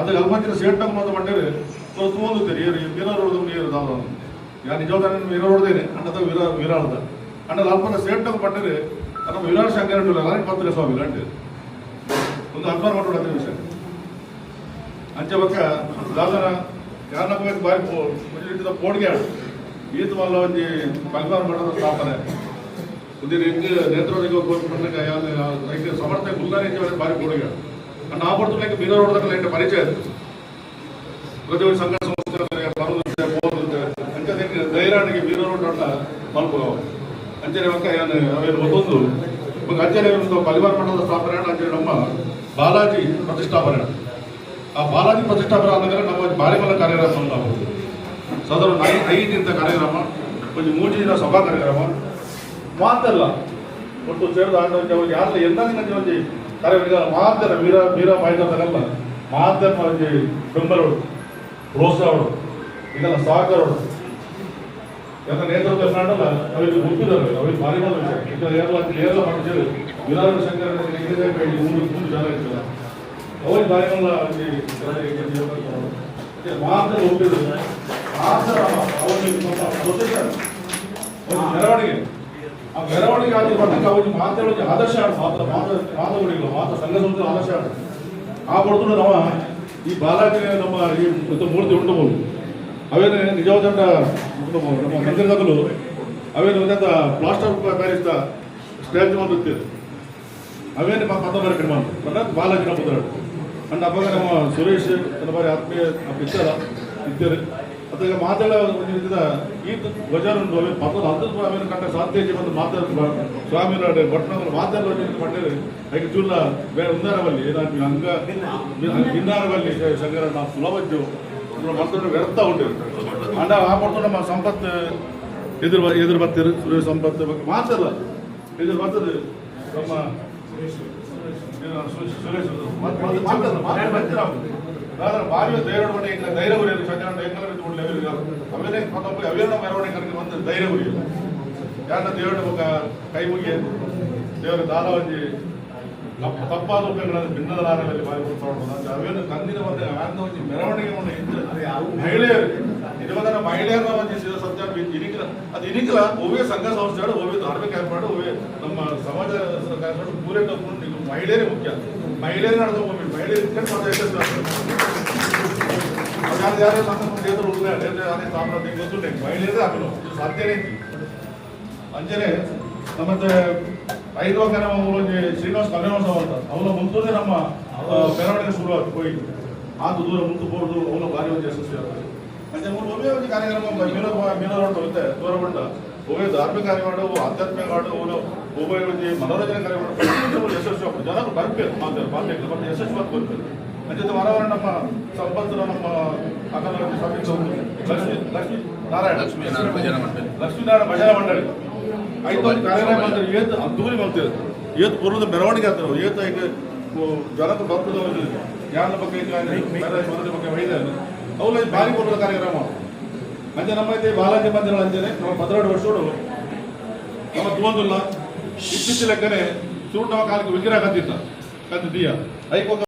ಅದಕ್ಕೆ ಅದು ಮತ್ತೆ ಸೇಟಕ್ಕೆ ಮಾತು ಮಾಡಿದ್ರೆ ಸ್ವಲ್ಪ ತೋಂದುತ್ತೀರಿ ಏರು ಹೊಡೆದು ನೀರು ನಾನು ಯಾ ನಿಜವಾದ ನಾನು ವೀರಾರ್ ಹೊಡೆದೇನೆ ಅಣ್ಣದ ವೀರ ವೀರಾಳ್ದ ಅಣ್ಣ ಅಲ್ಪನ ಸೇಟಕ್ಕೆ ಮಾಡಿದ್ರೆ ನಮ್ಮ ವಿರಾಟ್ ಶಂಕರ್ ಇಲ್ಲ. ನಾನು ಪತ್ರ ಸ್ವಾಮಿ ಅಂಟು ಒಂದು ಅರ್ಪಣೆ ಮಾಡೋಣ ವಿಷಯ. ಅಂಚೆ ಪಕ್ಕ ದಾದನ ಯಾರನ್ನ ಬಾರಿ ಇಟ್ಟಿದ್ದ ಪೋಡ್ಗೆ ಆಡು. ಈತ ಮಲ್ಲ ಒಂದು ಬಲಿದಾನ ಮಾಡೋದ ಸ್ಥಾಪನೆ. ಒಂದು ನೇತೃತ್ವ ಕೋರ್ಟ್ ಪಂಡಗ ಯಾವ ಸಮರ್ಥಕ ಉಲ್ಲಾರ ಬಾರಿ ಪೋಡ್ಗೆ ಆಡು. ಆ ಪಡ್ತು ಬೀರ ರೋಡ್ದಾಗ ಲೈಟ್ ಪರಿಚಯ ಇತ್ತು ಪ್ರತಿ ಒಂದು ಸಂಘ ಸಂಸ್ಥೆ ಬರೋದು ಹೋಗುತ್ತೆ ಅಂಚೆ ಧೈರ್ಯಾಣಿಗೆ ಬೀರ ಅಂತ ಮಲ್ಪುಗವ ಅಂಚನೆ ಪಕ್ಕ ಏನು, ಅವೇನು ಒಂದೊಂದು ಇವಾಗ ಅಂಚನೆ ಒಂದು ಪಲಿವಾರ್ ಮಠದ ಸ್ಥಾಪನೆ ಅಂಚನೆ ನಮ್ಮ ಬಾಲಾಜಿ ಪ್ರತಿಷ್ಠಾಪನೆ. ಆ ಬಾಲಾಜಿ ಪ್ರತಿಷ್ಠಾಪನೆ ಆದಾಗ ನಮ್ಮ ಮಲ್ಲ ಕಾರ್ಯಕ್ರಮ ನಾವು ಸದರ ಐ ಐದಿಂದ ಕಾರ್ಯಕ್ರಮ, ಒಂದು ಮೂರು ದಿನ ಸಭಾ ಕಾರ್ಯಕ್ರಮ. ಮಾತಲ್ಲ ಒಟ್ಟು ಸೇರಿದ ಯಾರಲ್ಲ ಎಂದಾಗಿನ ಒಂದು ಕಾರ್ಯಕ್ರಮ ಮಾತರ ವೀರ ವೀರ ಮಾಹಿತಲ್ಲ ಮಾತರ ಬೆಂಬಲಗಳು ಪ್ರೋತ್ಸಾಹಗಳು ಇದೆಲ್ಲ ಸಹಕಾರಗಳು ಯಾಕಂದ್ರೆ ನೇತೃತ್ವ ಕರ್ನಾಟಕ ಅವರಿಗೆ ಒಪ್ಪಿದ್ದಾರೆ ಅವರಿಗೆ ಭಾರಿ ಮಾಡ ವಿಷಯ ಏರ್ಲ ಮಾಡಿದ್ರು ವಿರಾಮ ಶಂಕರ ಮೂರು ಮುಂದೆ ಜನ ಇರ್ತಾರೆ ಅವ್ರಿಗೆ ಭಾರಿ ಮಾಡ ಮಾತ್ರ ಒಪ್ಪಿದ್ರು ಮಾತ್ರ ಅವರಿಗೆ ಮೆರವಣಿಗೆ. ಆ ಮೆರವಣಿಗೆ ಆಗಿ ಬಂದಾಗ ಅವ್ರಿಗೆ ಮಾತಾಡೋಕೆ ಆದರ್ಶ ಆಡು ಮಾತ್ರ ಮಾತ ಮಾತುಗಳಿಲ್ಲ ಮಾತ್ರ ಸಂಘ ಸಂಸ್ಥೆ ಆದರ್ಶ ಆಡು ಆ ಕೊಡ್ತು ನಾವು ಈ ಬಾಲಾಜಿ ನಮ್ಮ ಈ ಮತ್ತು ಮೂರ್ತಿ ಉಂಟಬಹುದು ಅವೇನು ನಿಜವಾದ ನಮ್ಮ ಮಂದಿರದಾಗಲು ಅವೇನು ಒಂದಂತ ಪ್ಲಾಸ್ಟರ್ ಪ್ಯಾರಿಸ್ದ ಸ್ಟ್ಯಾಚು ಬಂದಿರ್ತೀರಿ ಅವೇನು ಪದ ಬರ ಕಡಿಮೆ ಅಂತ ಬಾಲಾಜಿ ನಮ್ಮ ಅಂಡ್ ಅಪ್ಪಾಗ ನಮ್ಮ ಸುರೇಶ್ ನನ್ನ ಬಾರಿ ಆತ್ಮೀಯ ಇದ್ದಾರ ಇದ್ದಾರೆ ಅದಾಗ ಮಾತಾಡ ಒಂದು ಈ ವಜಾರ ಉಂಟು ಅವೇ ಪಕ್ಕದ ಹತ್ತು ಸ್ವಾಮಿ ಕಂಡ ಸಾಧ್ಯ ಬಂದು ಮಾತಾಡ ಸ್ವಾಮಿ ಭಟ್ನಗಳು ಮಾತಾಡಲು ಮಾಡಿದ್ರೆ ಐದು ಚೂಲ ಬೇರೆ ಉಂದಾರವಲ್ಲಿ ಏನಾದ್ರು ಹಂಗ ಇನ್ನಾರವಲ್ಲಿ ಶಂಕರ ನಾವು ಸುಲಭದ್ದು ಮತ್ತೊಂದು ವ್ಯರ್ಥ ಉಂಟು. ಅಂಡ ಆ ಮಾಡ್ಕೊಂಡು ನಮ್ಮ ಸಂಪತ್ತು ಎದುರು ಎದುರು ಬರ್ತೀರಿ ಸುರೇಶ್ ಸಂಪತ್ತು ಬಗ್ಗೆ ಮಾತಲ್ಲ ಎದುರು ಬರ್ತದೆ. ನಮ್ಮ ಸುರೇಶ್. ಸುರೇಶ್ ಅವ್ರು. ಮಾತ್- ಮಾತ್- ಬಾರಿಯ ಮಾತು ಬರ್ತೀರ ಆದ್ರೆ ಭಾರಿ ಧೈರ್ಯ ಮಾಡಿ ಈಗ ಧೈರ್ಯ ಗುರಿ ಸತ್ಯನಾರಾಯಣ ಏಕಲವ್ಯ ಬಿಡ್ಲಿ ಅವೇನು ಮತ್ತೊಬ್ಬ ಅವೇನೋ ಮೆರವಣಿಗೆ ಕರೆಗೆ ಬಂದು ಧೈರ್ಯ ಗುರಿ ಯಾರನ್ನ ದೇವರ ಮುಖ ಕೈ ಮುಗಿಯ ದೇವರ ದಾನ ಒಂಜಿ ತಪ್ಪ- ತಪ್ಪಾದ ಉಪಯೋಗಗಳನ್ನು ಭಿನ್ನದ ಲಾರದಲ್ಲಿ ಬಾರಿ ಕೊಡ್ತಾ ಅವೇನು ಕಂದಿನ ಒಂದು ಆಂದ ಒಂಜಿ ಮೆರವಣಿಗೆ ಮಹಿಳೆಯರು. ಇರುವಾಗ ಮಹಿಳೆಯರ ಒಂದು ಸತ್ಯ ಇನಿಕಲ. ಅದು ಇನಿಕಲ. ಒವ್ವೇ ಸಂಘ ಸಂಸ್ಥೆಗಳು, ಒವ್ವೇ ಧಾರ್ಮಿಕ ಏರ್ಪಾಡು ಒವ್ವೇ ನಮ್ಮ ಸಮಾಜ ಕಾರ್ಯಕ್ರಮ ಪೂರೈಕೆ ಮಹಿಳೆಯರೇ ಮುಖ್ಯ. ಮಹಿಳೆಯರೇ ನಡೆದು ಮಹಿಳೆಯರು ಇಟ್ಕೊಂಡು ಮಾತ್ರ ಯಶಸ್ವಿ ಆಗ್ತದೆ. ಯಾರು ಯಾರೇ ಸಂಘ ಸಂಸ್ಥೆ ಉಳಿದ ಅದೇ ಸಾಮ್ರಾಜ್ಯ ಗೊತ್ತಿಲ್ಲ ಮಹಿಳೆಯರೇ ಆಗಲು ಸಾಧ್ಯನೇ ಅಂಜನೆ, ನಮ್ಮತ್ತೆ ಐದು ವರ್ಷ ನಮ್ಮ ಶ್ರೀನಿವಾಸ ಕಲ್ಯಾಣೋತ್ಸವ ಅಂತ. ಅವನ ಮುಂದೆ ನಮ್ಮ ಮೆರವಣಿಗೆ ಶುರು ಶುರುವಾಗ್ತದೆ ಹೋಯ್ತು ಆತು ದೂರ ಮುಂದೆ ಹೋಗುದು ಅವನು ಭಾರಿ ಒಂದು ಯಶಸ್ವಿ ಆಗ್ತದೆ ಮೂರು ಒಮ್ಮೆ ಒಂದು ಕಾರ್ಯಕ್ರಮ ಮೀನ ಮೀನ ಬರುತ್ತೆ ದೂರ ಬಂಡ ಒಬ್ಬೇ ಧಾರ್ಮಿಕ ಕಾರ್ಯ ಮಾಡು ಆಧ್ಯಾತ್ಮಿಕ ಮಾಡು ಅವನು ಒಬ್ಬ ಒಂದು ಮನೋರಂಜನೆ ಕಾರ್ಯ ಮಾಡು ಪ್ರತಿಯೊಂದು ಯಶಸ್ವಿ ಜನರು ಬರ್ಬೇಕು ಮಾತಾಡ ಬರಬೇಕು ಮತ್ತೆ ಯಶಸ್ವಿ ಆಗಿ ಬರ್ಬೇಕು ಅಂಜತೆ ವಾರವಾರ ನಮ್ಮ ಸಂಪತ್ತು ನಮ್ಮ ಅಕ್ಕನ ಸ್ವಾಮಿ ಲಕ್ಷ್ಮೀ ಲಕ್ಷ್ಮೀ ನಾರಾಯಣ. ಲಕ್ಷ್ಮೀನಾರಾಯಣ ಭಜನಾ ಮಂಡಳಿ. ಲಕ್ಷ್ಮೀನಾರಾಯಣ ಭಜನಾ ಮಂಡಳಿ. ಐದು ಒಂದು ಕಾರ್ಯಕ್ರಮ ಮಾಡ್ತಾರೆ ಏತ್ ಅದ್ದೂರಿ ಮಾಡ್ತಾರೆ ಏತ್ ಪೂರ್ವದ ಮೆರವಣಿಗೆ ಆಗ್ತಾರೆ ಏತ್ ಈಗ ಜನಕ್ಕೆ ಬರ್ತದೆ ಜ್ಞಾನ ಬಗ್ಗೆ ಬಗ್ಗೆ ವೈದ್ಯ ಅವೆಲ್ಲ ಭಾರಿ ಪೂರ್ವದ ಕಾರ್ಯಕ್ರಮ. ಅಂಚೆ ನಮ್ಮ ಐತೆ, ಬಾಲಾಜಿ ಮಂದಿರಗಳು ಅಂತೇನೆ ನಮ್ಮ ಹದಿನೆರಡು ವರ್ಷೋಡು ನಮ್ಮ ತೋಂದಿಲ್ಲ ಇತ್ತೀಚಿನ ಲೆಕ್ಕನೆ ನಮ್ಮ ಕಾಲಕ್ಕೆ ವಿಗ್ರಹ ಕತ್ತಿತ್ತ ಕತ್ತಿದೀಯ ಐಕೋಕ